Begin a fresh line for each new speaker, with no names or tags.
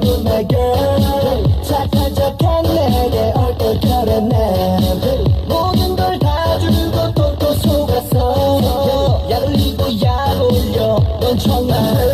눈에게 착한 척한 내게 얼떨 결엔 내 모든 걸 다 주고 또 또 속았어 열리고 야 올려 넌 정말